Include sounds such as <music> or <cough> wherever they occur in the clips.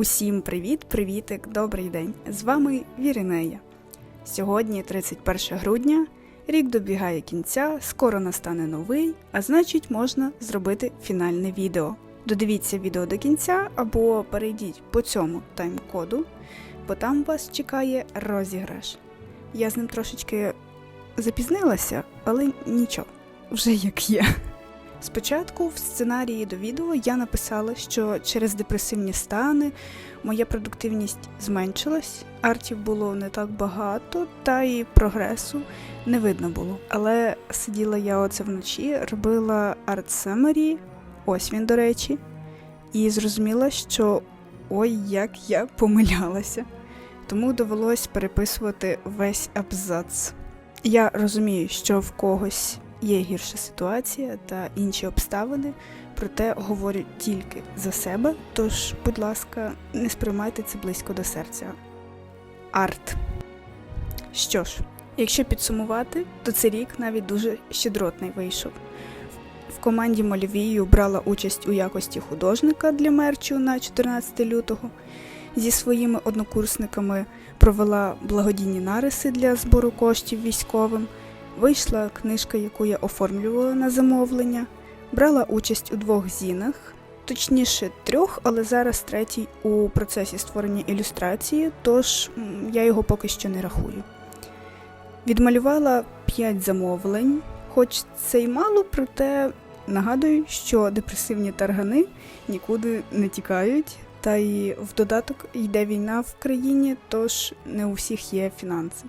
Усім привіт, привітик, добрий день! З вами Віринея. Сьогодні 31 грудня, рік добігає кінця, скоро настане новий, а значить можна зробити фінальне відео. Додивіться відео до кінця або перейдіть по цьому тайм-коду, бо там вас чекає розіграш. Я з ним трошечки запізнилася, але нічого, вже як є. Спочатку в сценарії до відео я написала, що через депресивні стани моя продуктивність зменшилась, артів було не так багато, та і прогресу не видно було. Але сиділа я оце вночі, робила арт Summary, ось він, до речі, і зрозуміла, що ой, як я помилялася. Тому довелось переписувати весь абзац. Я розумію, що в когось є гірша ситуація та інші обставини, проте говорю тільки за себе. Тож, будь ласка, не сприймайте це близько до серця. Арт. Що ж, якщо підсумувати, то цей рік навіть дуже щедротний вийшов. В команді Мольвію брала участь у якості художника для мерчу на 14 лютого. Зі своїми однокурсниками провела благодійні нариси для збору коштів військовим. Вийшла книжка, яку я оформлювала на замовлення, брала участь у двох зінах, точніше трьох, але зараз третій у процесі створення ілюстрації, тож я його поки що не рахую. Відмалювала 5 замовлень, хоч це й мало, проте нагадую, що депресивні таргани нікуди не тікають, та й в додаток йде війна в країні, тож не у всіх є фінанси.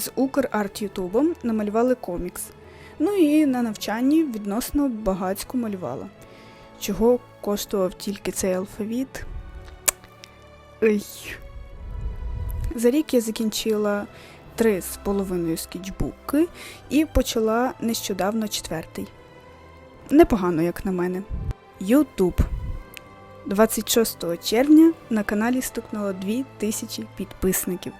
З Украрт Ютубом намалювали комікс. Ну і на навчанні відносно багацько малювала. Чого коштував тільки цей алфавіт? Ой. За рік я закінчила три з половиною скетчбуки і почала нещодавно четвертий. Непогано, як на мене. Ютуб. 26 червня на каналі стукнуло 2000 підписників.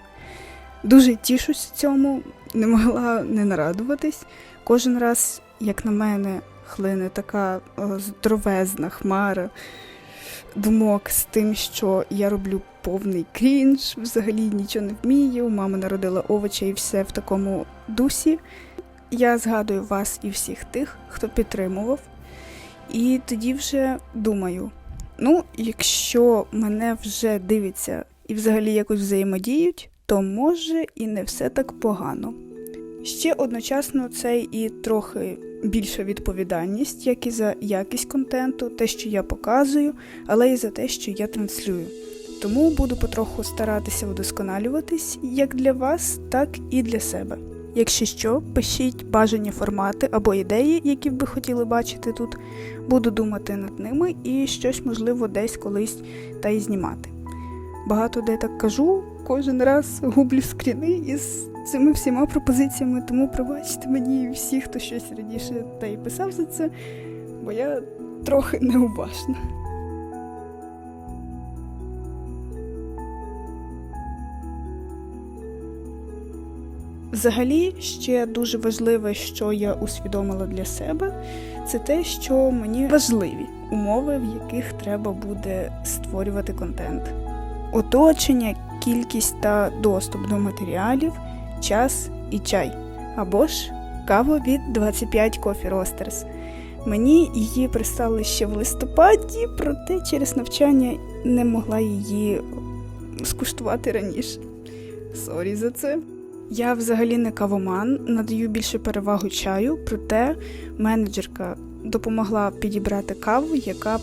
Дуже тішусь цьому, не могла не нарадуватись. Кожен раз, як на мене, хлине така о, здоровезна хмара думок з тим, що я роблю повний крінж, взагалі нічого не вмію. Мама народила овочі і все в такому дусі. Я згадую вас і всіх тих, хто підтримував. І тоді вже думаю: ну, якщо мене вже дивиться і взагалі якось взаємодіють, то може і не все так погано. Ще одночасно це і трохи більша відповідальність, як і за якість контенту, те, що я показую, але і за те, що я транслюю. Тому буду потроху старатися удосконалюватись як для вас, так і для себе. Якщо що, пишіть бажані формати або ідеї, які б ви хотіли бачити тут. Буду думати над ними і щось можливо десь колись та й знімати. Багато де так кажу, кожен раз гублю скріни із цими всіма пропозиціями, тому пробачте мені всі, хто щось раніше та й писав за це, бо я трохи неуважна. Взагалі, ще дуже важливе, що я усвідомила для себе, це те, що мені важливі умови, в яких треба буде створювати контент. Оточення, кількість та доступ до матеріалів, час і чай. Або ж кава від 25 Coffee Roasters. Мені її прислали ще в листопаді, проте через навчання не могла її скуштувати раніше. Сорі за це. Я взагалі не кавоман, надаю більше перевагу чаю, проте менеджерка допомогла підібрати каву, яка б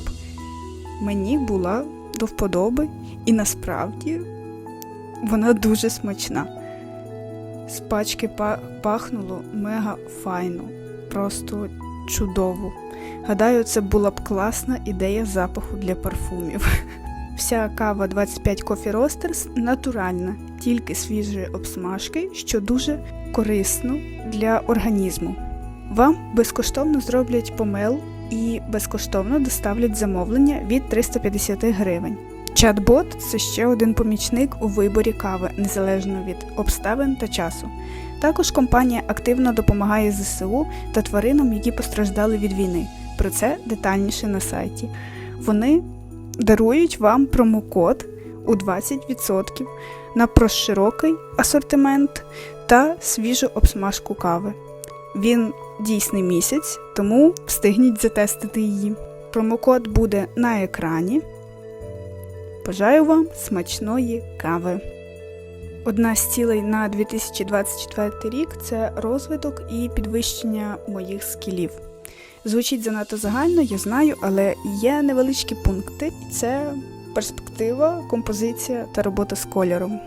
мені була до вподоби, і насправді вона дуже смачна. З пачки па- пахнуло мега файно, просто чудово. Гадаю, це була б класна ідея запаху для парфумів. <laughs> Вся кава 25 Coffee Roasters натуральна, тільки свіжої обсмажки, що дуже корисно для організму. Вам безкоштовно зроблять помел і безкоштовно доставлять замовлення від 350 гривень. Чат-бот це ще один помічник у виборі кави, незалежно від обставин та часу. Також компанія активно допомагає ЗСУ та тваринам, які постраждали від війни. Про це детальніше на сайті. Вони дарують вам промокод у 20% на проширокий асортимент та свіжу обсмажку кави. Він дійсний місяць, тому встигніть затестити її. Промокод буде на екрані. Бажаю вам смачної кави! Одна з цілей на 2024 рік це розвиток і підвищення моїх скілів. Звучить занадто загально, я знаю, але є невеличкі пункти. Це перспектива, композиція та робота з кольором.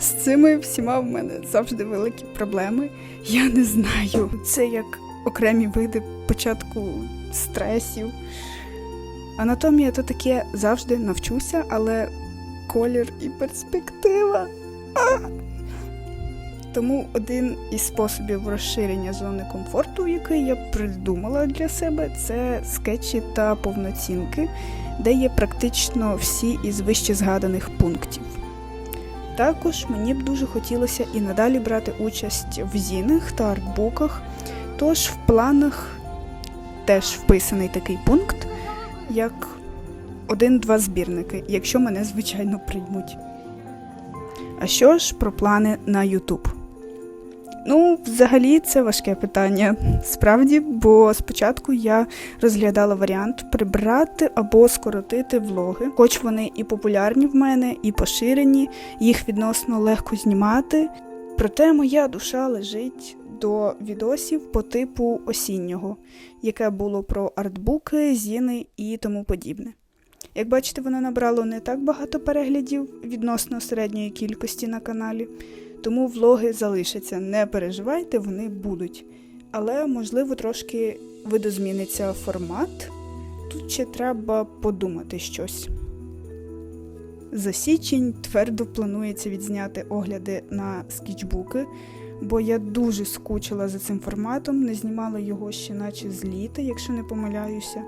З цими всіма в мене завжди великі проблеми. Я не знаю. Це як окремі види початку стресів. Анатомія то таке завжди навчуся, але колір і перспектива. А! Тому один із способів розширення зони комфорту, який я придумала для себе, це скетчі та повноцінки, де є практично всі із вище згаданих пунктів. Також мені б дуже хотілося і надалі брати участь в зінах та артбуках, тож в планах теж вписаний такий пункт, як один-два збірники, якщо мене, звичайно, приймуть. А що ж про плани на YouTube? Ну, взагалі, це важке питання. Справді, бо спочатку я розглядала варіант прибрати або скоротити влоги, хоч вони і популярні в мене, і поширені, їх відносно легко знімати. Проте моя душа лежить до відосів по типу осіннього, яке було про артбуки, зіни і тому подібне. Як бачите, воно набрало не так багато переглядів відносно середньої кількості на каналі, тому влоги залишаться. Не переживайте, вони будуть. Але, можливо, трошки видозміниться формат. Тут ще треба подумати щось. За січень твердо планується відзняти огляди на скетчбуки, бо я дуже скучила за цим форматом, не знімала його ще наче з літа, якщо не помиляюся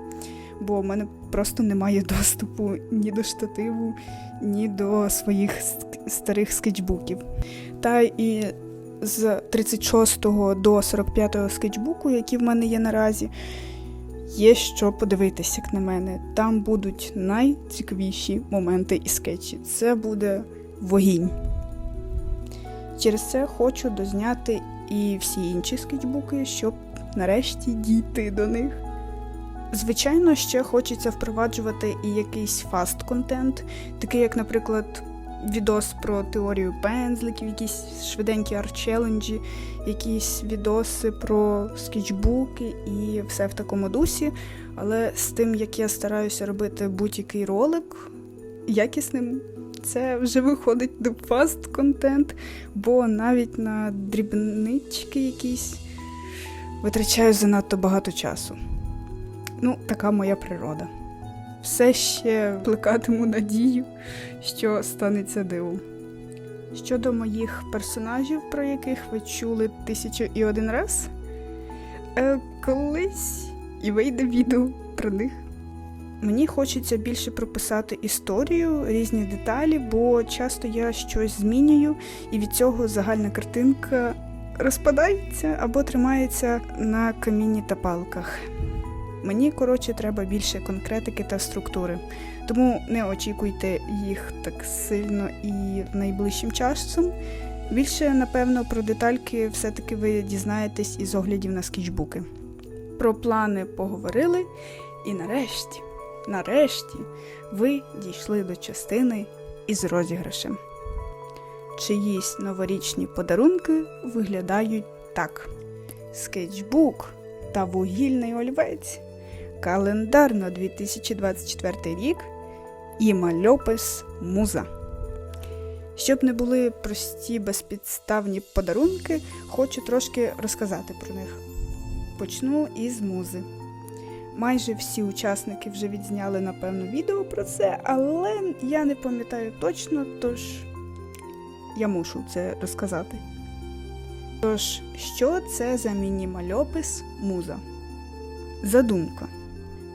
бо в мене просто немає <laughs> доступу ні до штативу, ні до своїх старих скетчбуків. Та і з 36 до 45 скетчбуку, які в мене є наразі, є що подивитися, як на мене. Там будуть найцікавіші моменти і скетчі. Це буде вогінь. Через це хочу дозняти і всі інші скетчбуки, щоб нарешті дійти до них. Звичайно, ще хочеться впроваджувати і якийсь фаст-контент, такий, як, наприклад, відос про теорію пензликів, якісь швиденькі арт-челенджі, якісь відоси про скетчбуки і все в такому дусі. Але з тим, як я стараюся робити будь-який ролик якісним, це вже виходить до фаст-контент, бо навіть на дрібнички якісь витрачаю занадто багато часу. Ну, така моя природа. Все ще плекатиму надію, що станеться дивом. Щодо моїх персонажів, про яких ви чули тисячу і один раз, е, колись і вийде відео про них. Мені хочеться більше прописати історію, різні деталі, бо часто я щось змінюю, і від цього загальна картинка розпадається або тримається на камінні та палках. Мені, коротше, треба більше конкретики та структури, тому не очікуйте їх так сильно і найближчим часом. Більше, напевно, про детальки все-таки ви дізнаєтесь із оглядів на скетчбуки. Про плани поговорили, і нарешті, нарешті, ви дійшли до частини із розіграшем. Чиїсь новорічні подарунки виглядають так: скетчбук та вугільний олівець календар на 2024 рік і мальопис Муза. Щоб не були прості безпідставні подарунки, хочу трошки розказати про них. Почну із музи. Майже всі учасники вже відзняли, напевно, відео про це, але я не пам'ятаю точно, тож я мушу це розказати. Тож, що це за міні-мальопис муза? Задумка.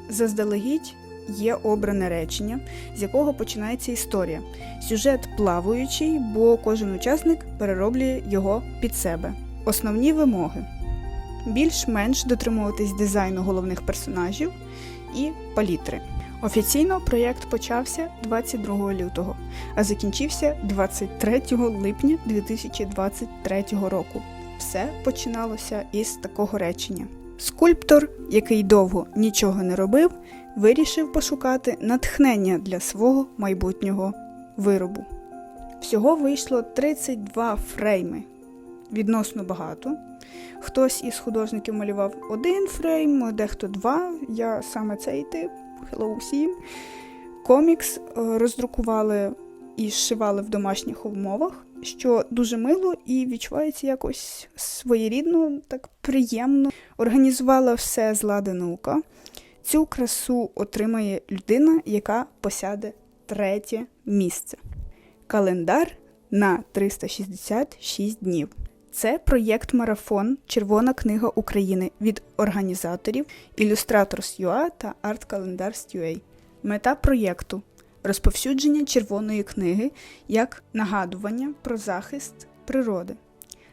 Заздалегідь є обране речення, з якого починається історія. Сюжет плаваючий, бо кожен учасник перероблює його під себе. Основні вимоги: більш-менш дотримуватись дизайну головних персонажів і палітри. Офіційно проєкт почався 22 лютого, а закінчився 23 липня 2023 року. Все починалося із такого речення. Скульптор, який довго нічого не робив, вирішив пошукати натхнення для свого майбутнього виробу. Всього вийшло 32 фрейми. Відносно багато. Хтось із художників малював один фрейм, дехто два. Я саме цей тип. Hello всім. Комікс е, роздрукували і зшивали в домашніх умовах, що дуже мило і відчувається якось своєрідно, так приємно. Організувала все злада наука. Цю красу отримає людина, яка посяде третє місце. Календар на 366 днів. Це проєкт Марафон Червона книга України від організаторів Illustrators.ua та Art Calendars.ua. Мета проєкту розповсюдження червоної книги як нагадування про захист природи.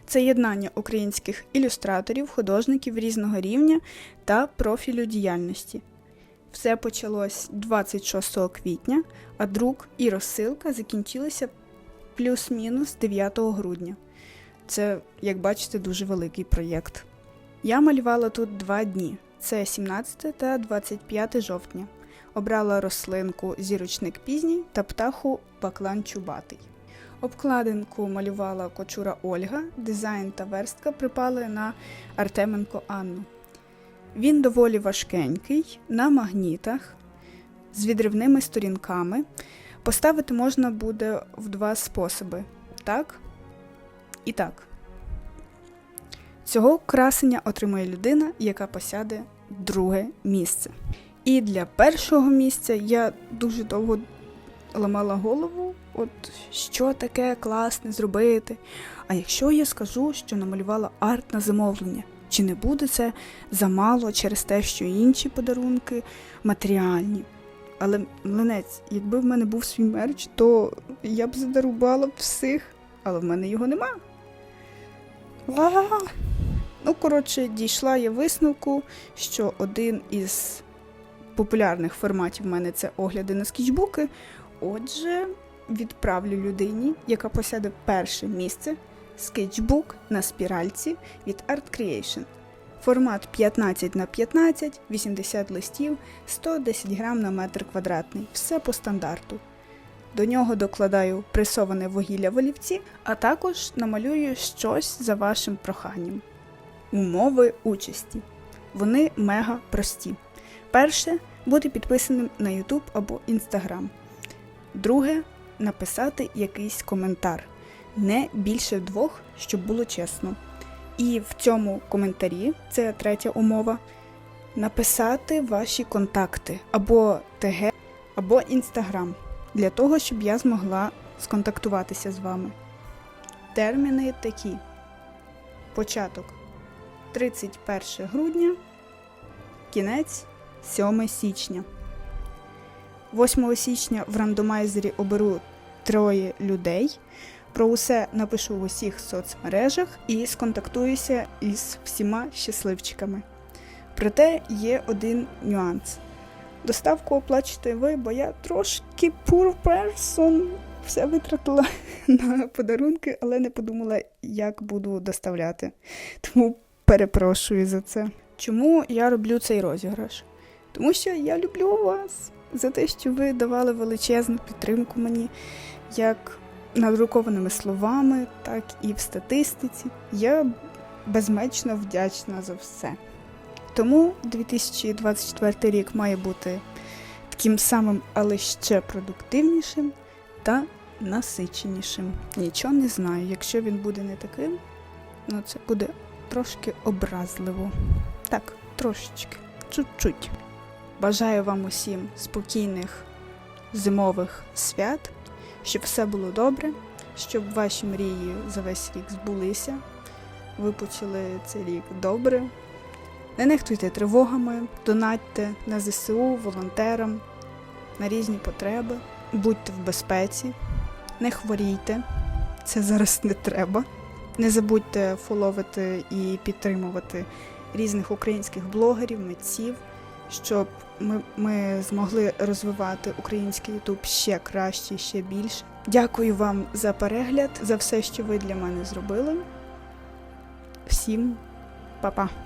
Це єднання українських ілюстраторів, художників різного рівня та профілю діяльності. Все почалось 26 квітня, а друк і розсилка закінчилися плюс-мінус 9 грудня. Це, як бачите, дуже великий проєкт. Я малювала тут два дні: це 17 та 25 жовтня. Обрала рослинку зірочник пізній та птаху баклан чубатий. Обкладинку малювала кочура Ольга, дизайн та верстка припали на Артеменко Анну. Він доволі важкенький, на магнітах, з відривними сторінками. Поставити можна буде в два способи: так і так. Цього красення отримує людина, яка посяде друге місце. І для першого місця я дуже довго ламала голову, от що таке класне зробити. А якщо я скажу, що намалювала арт на замовлення, чи не буде це замало через те, що інші подарунки матеріальні? Але млинець, якби в мене був свій мерч, то я б задарубала всіх, але в мене його нема. Ла! Ну, коротше, дійшла я висновку, що один із популярних форматів в мене це огляди на скетчбуки. Отже, відправлю людині, яка посяде перше місце скетчбук на спіральці від Art Creation. Формат 15 на 15, 80 листів, 110 грам на метр квадратний. Все по стандарту. До нього докладаю пресоване вугілля в олівці, а також намалюю щось за вашим проханням. Умови участі. Вони мега прості. Перше бути підписаним на YouTube або Instagram. Друге написати якийсь коментар. Не більше двох, щоб було чесно. І в цьому коментарі, це третя умова, написати ваші контакти або ТГ, або Інстаграм, для того, щоб я змогла сконтактуватися з вами. Терміни такі: початок 31 грудня, кінець 7 січня. 8 січня в рандомайзері оберу троє людей. Про усе напишу в усіх соцмережах і сконтактуюся із всіма щасливчиками. Проте є один нюанс. Доставку оплачуєте ви, бо я трошки poor person. Все витратила <laughs> на подарунки, але не подумала, як буду доставляти. Тому перепрошую за це. Чому я роблю цей розіграш? Тому що я люблю вас за те, що ви давали величезну підтримку мені, як надрукованими словами, так і в статистиці. Я безмечно вдячна за все. Тому 2024 рік має бути таким самим, але ще продуктивнішим та насиченішим. Нічого не знаю. Якщо він буде не таким, ну це буде трошки образливо. Так, трошечки, чуть-чуть. Бажаю вам усім спокійних зимових свят, щоб все було добре, щоб ваші мрії за весь рік збулися. Ви почали цей рік добре. Не нехтуйте тривогами, донатьте на ЗСУ, волонтерам, на різні потреби, будьте в безпеці, не хворійте, це зараз не треба. Не забудьте фоловити і підтримувати різних українських блогерів, митців, щоб ми, ми змогли розвивати український Ютуб ще краще, ще більше. Дякую вам за перегляд, за все, що ви для мене зробили. Всім па-па!